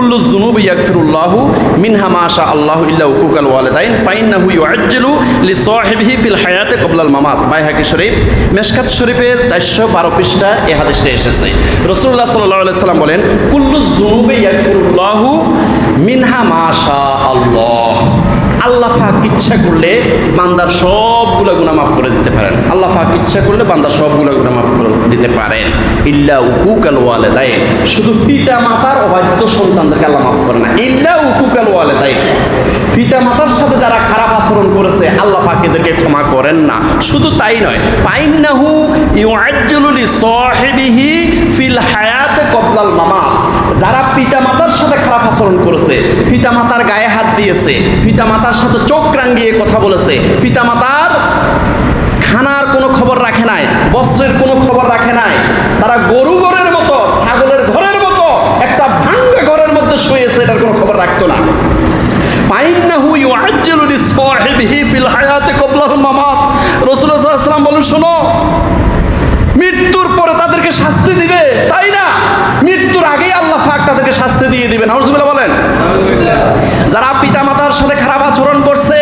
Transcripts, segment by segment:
কুল্লু জুনুব ইয়াগফিরুল্লাহু মিনহা মাশা আল্লাহু ইল্লা উকুকাল ওয়ালিদাইন, ফাইন্নাহু ইউআজ্জিলু লিসাহিবিহি ফিল হায়াতে কবলাল মামাত। বাইহাকি শরীফ, মেশকাত শরীফের 412 পৃষ্ঠা এই হাদিসটা এসেছে। রাসূলুল্লাহ সাল্লাল্লাহু আলাইহি সাল্লাম বলেন, কুল্লু জুনুব ইয়াগফিরুল্লাহু মিনহা মাশা আল্লাহ। আল্লাহ পাক ইচ্ছা করলে বান্দার সবগুলো গুনাহ মাফ করে দিতে পারেন। আল্লাহ পাক ইচ্ছা করলে বান্দার সবগুলো গুনাহ মাফ করে দিতে পারেন। ইল্লা উকুকাল ওয়ালিদাইন। শুধু পিতা, মাতার অবাধ্য সন্তানদেরকে আল্লাহ মাফ করে না। ইল্লা উকুকাল ওয়ালিদাইন। পিতা, মাতার সাথে যারা খারাপ আচরণ করেছে, আল্লাহ পাক এদেরকে ক্ষমা করেন না। শুধু তাই নয় পাইন্নাহু ইউআজ্জিলু লিসাহিবিহি ফিল হায়াতে যারা পিতা মাতার সাথে খারাপ আচরণ করেছে পিতা মাতার গায়ে হাত দিয়েছে পিতা মাতার সাথে চোখ রাঙ্গিয়ে কথা বলেছে পিতা মাতার খানার কোনো খবর রাখে নাই, বস্ত্রের কোনো খবর রাখে নাই, তারা গরু ঘরের মতো, ছাগলের ঘরের মতো, একটা ভাঙ্গে ঘরের মধ্যে শুয়েছে এটার কোনো খবর রাখতো না। ওয়াসাল্লাম বলেন, শোনো মৃত্যুর পরে তাদেরকে শাস্তি দিবে, তাই না? মৃত্যুর আগেই আল্লাহ পাক তাদেরকে শাস্তি দিয়ে দিবেন। নাউজুবিল্লাহ বলেন। যারা পিতা মাতার সাথে খারাপ আচরণ করছে,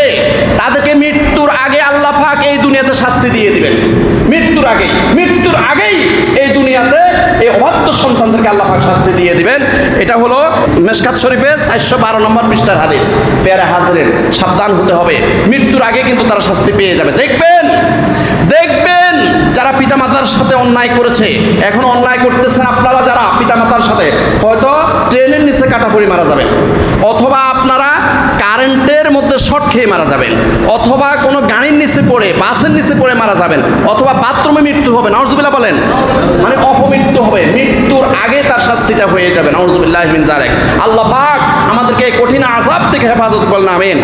তাদেরকে মৃত্যুর আগে আল্লাহ পাক এই দুনিয়াতে শাস্তি দিয়ে দিবেন। মৃত্যুর আগেই মৃত্যুর আগেই এই দুনিয়াতে এই অবাধ্য সন্তানদেরকে আল্লাহ পাক শাস্তি দিয়ে দিবেন। এটা হলো মেশকাত শরীফে চারশো বারো নম্বর পৃষ্ঠার হাদিস। ফেয়ারে হাজরেন, সাবধান হতে হবে। মৃত্যুর আগে কিন্তু তারা শাস্তি পেয়ে যাবে। দেখবেন সাথে অন্যায় করেছে। এখন অন্যায় করতেছেন আপনারা যারা পিতামাতার সাথে, হয়তো ট্রেনের নিচে কাটা পড়ে মারা যাবেন, অথবা আপনারা কারেন্টের মধ্যে শর্ট খেয়ে মারা যাবেন, অথবা কোনো গাড়ির নিচে পড়ে, বাসের নিচে পড়ে মারা যাবেন, অথবা বাথরুমে মৃত্যু হবে নজরুবিল্লাহ বলেন। মানে অপমৃত্যু হবে, মৃত্যুর আগে তার শাস্তিটা হয়ে যাবে নজরুবিল্লাহ মিন জালেক আল্লাহ পাক আমাদেরকে কঠিন আযাব থেকে হেফাজত করলেন আমিন।